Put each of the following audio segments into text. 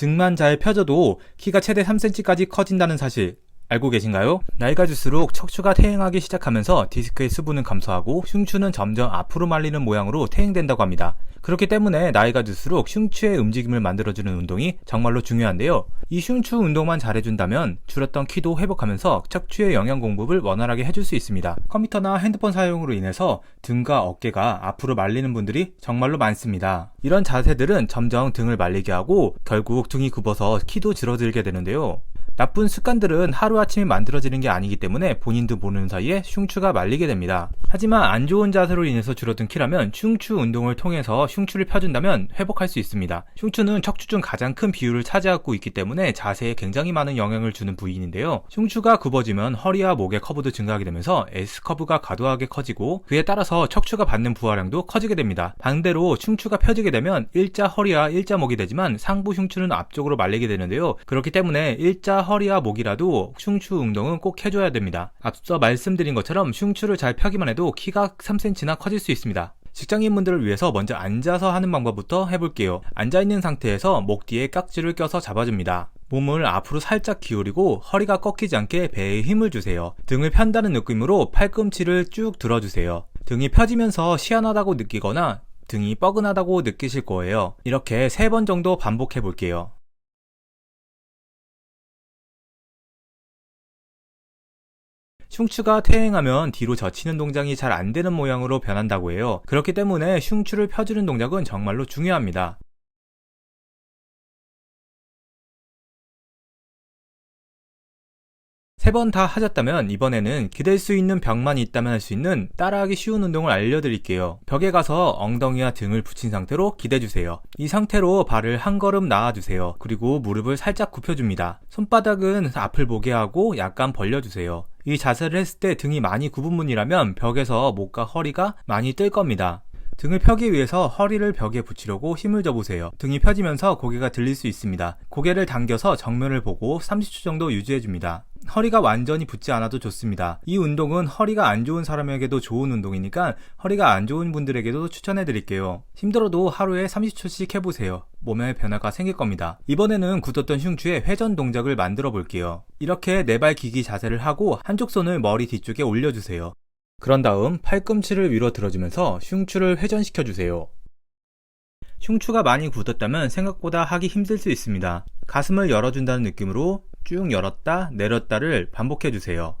등만 잘 펴져도 키가 최대 3cm까지 커진다는 사실 알고 계신가요? 나이가 들수록 척추가 퇴행하기 시작하면서 디스크의 수분은 감소하고 흉추는 점점 앞으로 말리는 모양으로 퇴행된다고 합니다. 그렇기 때문에 나이가 들수록 흉추의 움직임을 만들어주는 운동이 정말로 중요한데요. 이 흉추 운동만 잘해준다면 줄었던 키도 회복하면서 척추의 영양 공급을 원활하게 해줄 수 있습니다. 컴퓨터나 핸드폰 사용으로 인해서 등과 어깨가 앞으로 말리는 분들이 정말로 많습니다. 이런 자세들은 점점 등을 말리게 하고 결국 등이 굽어서 키도 줄어들게 되는데요. 나쁜 습관들은 하루아침에 만들어지는 게 아니기 때문에 본인도 모르는 사이에 흉추가 말리게 됩니다. 하지만 안 좋은 자세로 인해서 줄어든 키라면 흉추 운동을 통해서 흉추를 펴준다면 회복할 수 있습니다. 흉추는 척추 중 가장 큰 비율을 차지하고 있기 때문에 자세에 굉장히 많은 영향을 주는 부위인데요. 흉추가 굽어지면 허리와 목의 커브도 증가하게 되면서 S커브가 과도하게 커지고 그에 따라서 척추가 받는 부하량도 커지게 됩니다. 반대로 흉추가 펴지게 되면 일자 허리와 일자 목이 되지만 상부 흉추는 앞쪽으로 말리게 되는데요. 그렇기 때문에 일자 허리와 목이라도 흉추 운동은 꼭 해줘야 됩니다. 앞서 말씀드린 것처럼 흉추를 잘 펴기만 해도 키가 3cm나 커질 수 있습니다. 직장인분들을 위해서 먼저 앉아서 하는 방법부터 해볼게요. 앉아있는 상태에서 목 뒤에 깍지를 껴서 잡아줍니다. 몸을 앞으로 살짝 기울이고 허리가 꺾이지 않게 배에 힘을 주세요. 등을 편다는 느낌으로 팔꿈치를 쭉 들어주세요. 등이 펴지면서 시원하다고 느끼거나 등이 뻐근하다고 느끼실 거예요. 이렇게 세번 정도 반복해 볼게요. 흉추가 퇴행하면 뒤로 젖히는 동작이 잘 안 되는 모양으로 변한다고 해요. 그렇기 때문에 흉추를 펴주는 동작은 정말로 중요합니다. 세번다 하셨다면 이번에는 기댈 수 있는 벽만 있다면 할 수 있는 따라하기 쉬운 운동을 알려드릴게요. 벽에 가서 엉덩이와 등을 붙인 상태로 기대주세요. 이 상태로 발을 한 걸음 나아주세요. 그리고 무릎을 살짝 굽혀줍니다. 손바닥은 앞을 보게 하고 약간 벌려주세요. 이 자세를 했을 때 등이 많이 굽은 분이라면 벽에서 목과 허리가 많이 뜰 겁니다. 등을 펴기 위해서 허리를 벽에 붙이려고 힘을 줘보세요. 등이 펴지면서 고개가 들릴 수 있습니다. 고개를 당겨서 정면을 보고 30초 정도 유지해줍니다. 허리가 완전히 붙지 않아도 좋습니다. 이 운동은 허리가 안 좋은 사람에게도 좋은 운동이니까 허리가 안 좋은 분들에게도 추천해 드릴게요. 힘들어도 하루에 30초씩 해보세요. 몸에 변화가 생길 겁니다. 이번에는 굳었던 흉추의 회전 동작을 만들어 볼게요. 이렇게 네 발 기기 자세를 하고 한쪽 손을 머리 뒤쪽에 올려주세요. 그런 다음 팔꿈치를 위로 들어주면서 흉추를 회전시켜 주세요. 흉추가 많이 굳었다면 생각보다 하기 힘들 수 있습니다. 가슴을 열어준다는 느낌으로 쭉 열었다 내렸다를 반복해 주세요.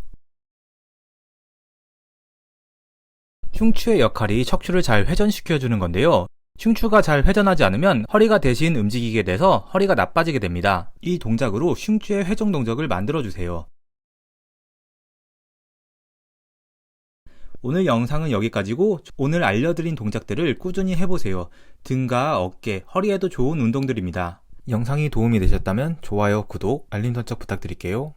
흉추의 역할이 척추를 잘 회전시켜 주는 건데요. 흉추가 잘 회전하지 않으면 허리가 대신 움직이게 돼서 허리가 나빠지게 됩니다. 이 동작으로 흉추의 회전 동작을 만들어 주세요. 오늘 영상은 여기까지고 오늘 알려드린 동작들을 꾸준히 해보세요. 등과 어깨, 허리에도 좋은 운동들입니다. 영상이 도움이 되셨다면 좋아요, 구독, 알림 설정 부탁드릴게요.